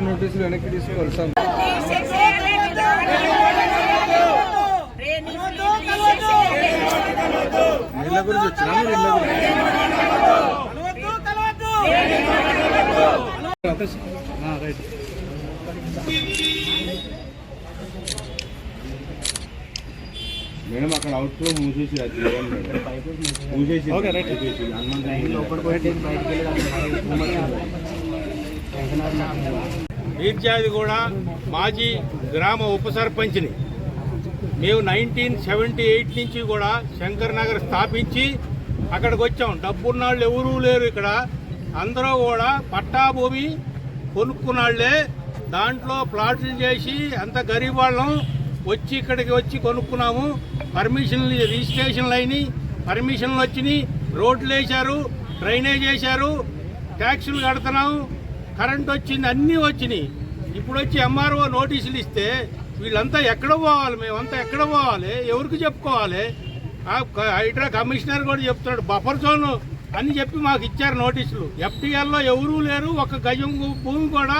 నోటీసులు వెనక్కి తీసుకోవాలి సార్ ఇళ్ళ గురించి వచ్చినా మీరు ఇళ్ళ రైట్. మేడం అక్కడ అవుట్ ఫ్లో మూసేసి. మూసేసి మీర్జాది కూడా మాజీ గ్రామ ఉప సర్పంచ్ని. మేము నైన్టీన్ సెవెంటీ ఎయిట్ నుంచి కూడా శంకర్ నగర్ స్థాపించి అక్కడికి వచ్చాం. డబ్బున్నాళ్ళు ఎవరూ లేరు ఇక్కడ. అందరూ కూడా పట్టా భూమి కొనుక్కున్నాళ్ళే. దాంట్లో ప్లాట్లు చేసి అంత గరీబ్ వాళ్ళం వచ్చి ఇక్కడికి వచ్చి కొనుక్కున్నాము. పర్మిషన్లు రిజిస్ట్రేషన్లు అయినాయి. పర్మిషన్లు వచ్చినాయి. రోడ్లు వేశారు డ్రైనేజ్ వేశారు ట్యాక్సులు కడుతున్నాం. కరెంట్ వచ్చింది అన్నీ వచ్చినాయి. ఇప్పుడు వచ్చి ఎంఆర్ఓ నోటీసులు ఇస్తే వీళ్ళంతా ఎక్కడ పోవాలి? మేమంతా ఎక్కడ పోవాలి? ఎవరికి చెప్పుకోవాలి? హైడ్రా కమిషనర్ కూడా చెప్తున్నాడు బఫర్ జోన్ అని చెప్పి మాకు ఇచ్చారు నోటీసులు. ఎఫ్టీఎల్లో ఎవరూ లేరు ఒక గజం భూమి కూడా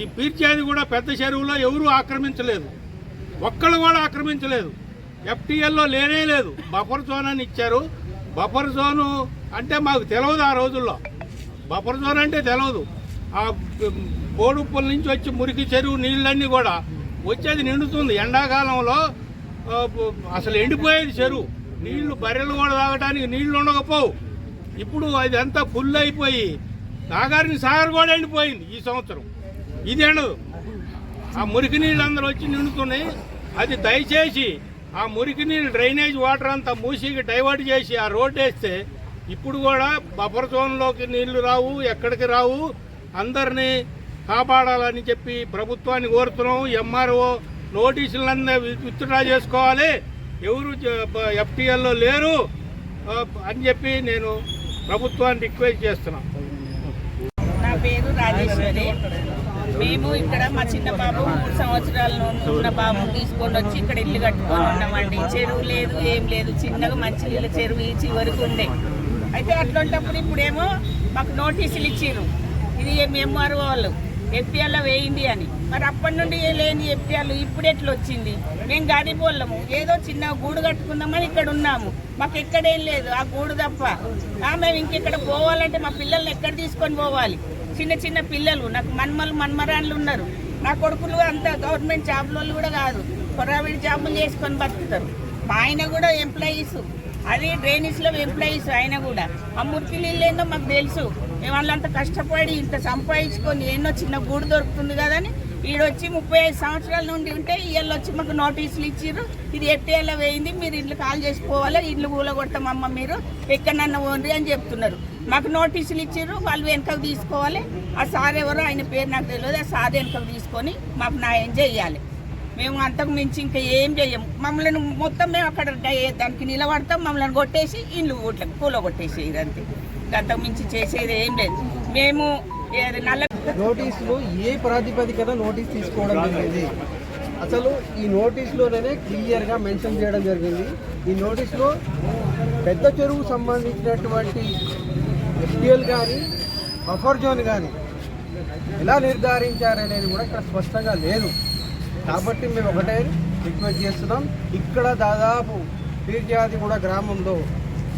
ఈ పీర్చేది కూడా పెద్ద చెరువులో ఎవరూ ఆక్రమించలేదు. ఒక్కళ్ళు కూడా ఆక్రమించలేదు. ఎఫ్టీఎల్లో లేనే లేదు. బఫర్ జోన్ అని ఇచ్చారు. బఫర్ జోను అంటే మాకు తెలియదు ఆ రోజుల్లో. బఫర్ జోన్ అంటే తెలియదు ఆ బోడుప్పల నుంచి వచ్చి మురికి చెరువు నీళ్ళన్నీ కూడా వచ్చేది నిండుతుంది. ఎండాకాలంలో అసలు ఎండిపోయేది చెరువు. నీళ్ళు బర్రెలు కూడా తాగడానికి నీళ్ళు ఉండకపోవు. ఇప్పుడు అది అంతా ఫుల్ అయిపోయి నాగారిని సాగర్ కూడా ఎండిపోయింది ఈ సంవత్సరం. ఇది ఎండదు. ఆ మురికి నీళ్ళు అందరూ వచ్చి నిండుతున్నాయి. అది దయచేసి ఆ మురికి నీళ్ళు డ్రైనేజ్ వాటర్ అంతా మూసికి డైవర్ట్ చేసి ఆ రోడ్డు వేస్తే ఇప్పుడు కూడా బఫర్ జోన్లోకి నీళ్ళు రావు ఎక్కడికి రావు. అందరినీ కాపాడాలని చెప్పి ప్రభుత్వాన్ని కోరుతున్నాం. ఎంఆర్ఓ నోటీసులన్నీ విత్డ్రా చేసుకోవాలి. ఎవరు ఎఫ్టీఎల్లో లేరు. అని చెప్పి నేను ప్రభుత్వాన్ని రిక్వెస్ట్ చేస్తున్నాను. నా పేరు రాజేశ్వరి. మేము ఇక్కడ మా చిన్న బాబు మూడు సంవత్సరాల నుండి ఉన్న బాబు తీసుకొని వచ్చి ఇక్కడ ఇల్లు కట్టుకొని ఉన్నామండి. చెరువు లేదు ఏం లేదు. చిన్నగా మంచి నీళ్ళ చెరువు ఈ చివరికి ఉండే. అయితే అట్లాంటప్పుడు ఇప్పుడేమో మాకు నోటీసులు ఇచ్చారు ఇది ఎంఆర్ఓ వాళ్ళు ఎఫ్టీఆర్లో వేయింది అని. మరి అప్పటి నుండి ఏ లేని ఎఫ్టీఆర్లు ఇప్పుడు ఎట్లా వచ్చింది? మేము గడిపోళ్ళము ఏదో చిన్న గూడు కట్టుకుందామని ఇక్కడ ఉన్నాము. మాకు ఎక్కడేం లేదు ఆ గూడు తప్ప. మేము ఇంకెక్కడ పోవాలంటే మా పిల్లల్ని ఎక్కడ తీసుకొని పోవాలి? చిన్న చిన్న పిల్లలు నాకు మన్మలు మన్మరాన్లు ఉన్నారు. నా కొడుకులు అంత గవర్నమెంట్ జాబ్లోళ్ళు కూడా కాదు. ప్రైవేట్ జాబులు చేసుకొని బతుకుతారు. మా ఆయన కూడా ఎంప్లాయీస్ అది డ్రైనేజ్లో ఎంప్లాయీస్ ఆయన కూడా. ఆ మురికి నీళ్ళు ఏందో మాకు తెలుసు. మేము వాళ్ళంత కష్టపడి ఇంత సంపాదించుకొని ఎన్నో చిన్న గూడు దొరుకుతుంది కదని ఈడొచ్చి ముప్పై ఐదు సంవత్సరాల నుండి ఉంటే ఇళ్ళు వచ్చి మాకు నోటీసులు ఇచ్చారు ఇది ఎట్టేలా వేయింది మీరు ఇల్లు కాల్ చేసుకోవాలి ఇల్లు కూలగొట్టమమ్మ మీరు ఎక్కడన్నా ఓన్రి అని చెప్తున్నారు. మాకు నోటీసులు ఇచ్చారు వాళ్ళు వెనకకు తీసుకోవాలి. ఆ సార్ ఎవరో ఆయన పేరు నాకు తెలియదు ఆ సార్ వెనకకు తీసుకొని మాకు న్యాయం చేయాలి. మేము అంతకు మించి ఇంకా ఏం చేయము మమ్మల్ని మొత్తం మేము అక్కడ దానికి నిలబడతాం మమ్మల్ని కొట్టేసి ఇల్లు ఊట్లకు కూల కొట్టేసి అంతే అంతకు మించి చేసేది ఏం లేదు. మేము నోటీసులు ఏ ప్రాతిపదికన నోటీస్ తీసుకోవడం జరిగింది? అసలు ఈ నోటీసులోనే క్లియర్గా మెన్షన్ చేయడం జరిగింది. ఈ నోటీసులో పెద్ద చెరువు సంబంధించినటువంటి ఎఫ్టీఎల్ కానీ బఫర్ జోన్ కానీ ఎలా నిర్ధారించారనేది కూడా ఇక్కడ స్పష్టంగా లేదు. కాబట్టి మేము ఒకటే రిక్వెస్ట్ చేస్తున్నాం. ఇక్కడ దాదాపు పీర్జాది కూడా గ్రామంలో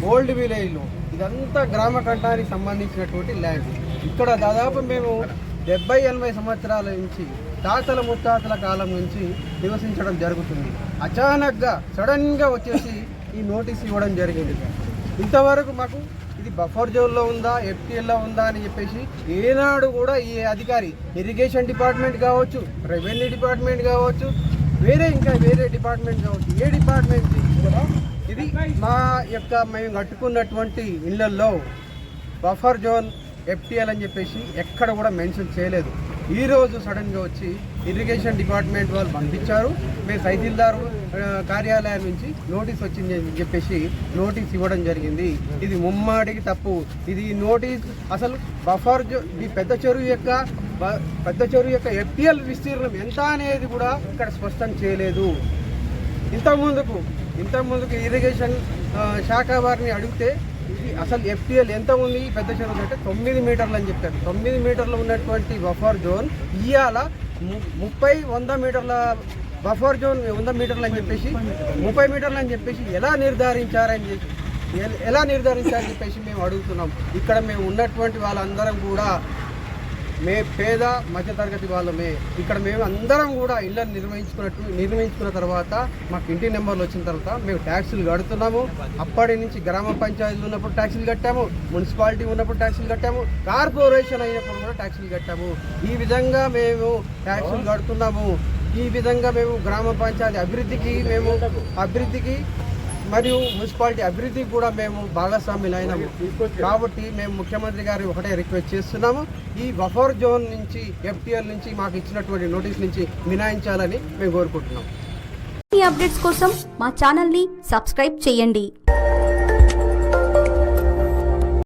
ఓల్డ్ విలేజ్లో ఇదంతా గ్రామ కంఠానికి సంబంధించినటువంటి ల్యాండ్. ఇక్కడ దాదాపు మేము డెబ్బై ఎనభై సంవత్సరాల నుంచి తాతల ముత్తాతల కాలం నుంచి నివసించడం జరుగుతుంది. అచానక్గా సడన్గా వచ్చేసి ఈ నోటీస్ ఇవ్వడం జరిగింది. ఇంతవరకు మాకు ఇది బఫర్ జోన్లో ఉందా ఎఫ్టీఎల్లో ఉందా అని చెప్పేసి ఏనాడు కూడా ఈ అధికారి ఇరిగేషన్ డిపార్ట్మెంట్ కావచ్చు రెవెన్యూ డిపార్ట్మెంట్ కావచ్చు వేరే ఇంకా వేరే డిపార్ట్మెంట్ కావచ్చు ఏ డిపార్ట్మెంట్ కూడా ఇది మా యొక్క మేము కట్టుకున్నటువంటి ఇళ్ళల్లో బఫర్ జోన్ ఎఫ్టీఎల్ అని చెప్పేసి ఎక్కడ కూడా మెన్షన్ చేయలేదు. ఈరోజు సడన్గా వచ్చి ఇరిగేషన్ డిపార్ట్మెంట్ వాళ్ళు పంపించారు. మేము తహసీల్దారు కార్యాలయం నుంచి నోటీస్ వచ్చింది అని చెప్పేసి నోటీస్ ఇవ్వడం జరిగింది. ఇది ముమ్మాడికి తప్పు. ఇది నోటీస్ అసలు బఫర్ జో ఈ పెద్ద చెరువు యొక్క పెద్ద చెరువు యొక్క ఎఫ్టీఎల్ విస్తీర్ణం ఎంత అనేది కూడా ఇక్కడ స్పష్టం చేయలేదు. ఇంతకుముందుకు ఇంతకుముందుకు ఇరిగేషన్ శాఖ వారిని అడిగితే ఇది అసలు ఎఫ్టీఎల్ ఎంత ఉంది? పెద్ద చెరువు అంటే తొమ్మిది మీటర్లు అని చెప్పారు. తొమ్మిది మీటర్లు ఉన్నటువంటి బఫర్ జోన్ ఇవాళ ము- ముప్పై వంద మీటర్ల బఫర్ జోన్ వంద మీటర్లు అని చెప్పేసి ముప్పై మీటర్లు అని చెప్పేసి ఎలా నిర్ధారించారని చెప్పి ఎలా నిర్ధారించారని చెప్పేసి మేము అడుగుతున్నాం. ఇక్కడ మేము ఉన్నటువంటి వాళ్ళందరం కూడా మే పేద మధ్యతరగతి వాళ్ళమే. ఇక్కడ మేము అందరం కూడా ఇళ్ళని నిర్వహించుకున్నట్టు నిర్మించుకున్న తర్వాత మాకు ఇంటి నెంబర్లు వచ్చిన తర్వాత మేము ట్యాక్సీలు కడుతున్నాము. అప్పటి నుంచి గ్రామ పంచాయతీలు ఉన్నప్పుడు ట్యాక్సీలు కట్టాము. మున్సిపాలిటీ ఉన్నప్పుడు ట్యాక్సీలు కట్టాము. కార్పొరేషన్ అయినప్పుడు కూడా ట్యాక్సీలు కట్టాము. ఈ విధంగా మేము ట్యాక్సీలు కడుతున్నాము. ఈ విధంగా మేము గ్రామ పంచాయతీ అభివృద్ధికి మేము అభివృద్ధికి మరియు మున్సిపాలిటీ అభివృద్ధికి కూడా మేము భాగస్వాములు అయినాము. కాబట్టి మేము ముఖ్యమంత్రి గారి ఒకటే రిక్వెస్ట్ చేస్తున్నాము. ఈ బఫర్ జోన్ నుంచి ఎఫ్టీఎల్ నుంచి మాకు ఇచ్చినటువంటి నోటీస్ నుంచి మినాయించాలని మేము కోరుకుంటున్నాం. ఈ అప్డేట్స్ కోసం మా ఛానల్ని సబ్స్క్రైబ్ చేయండి.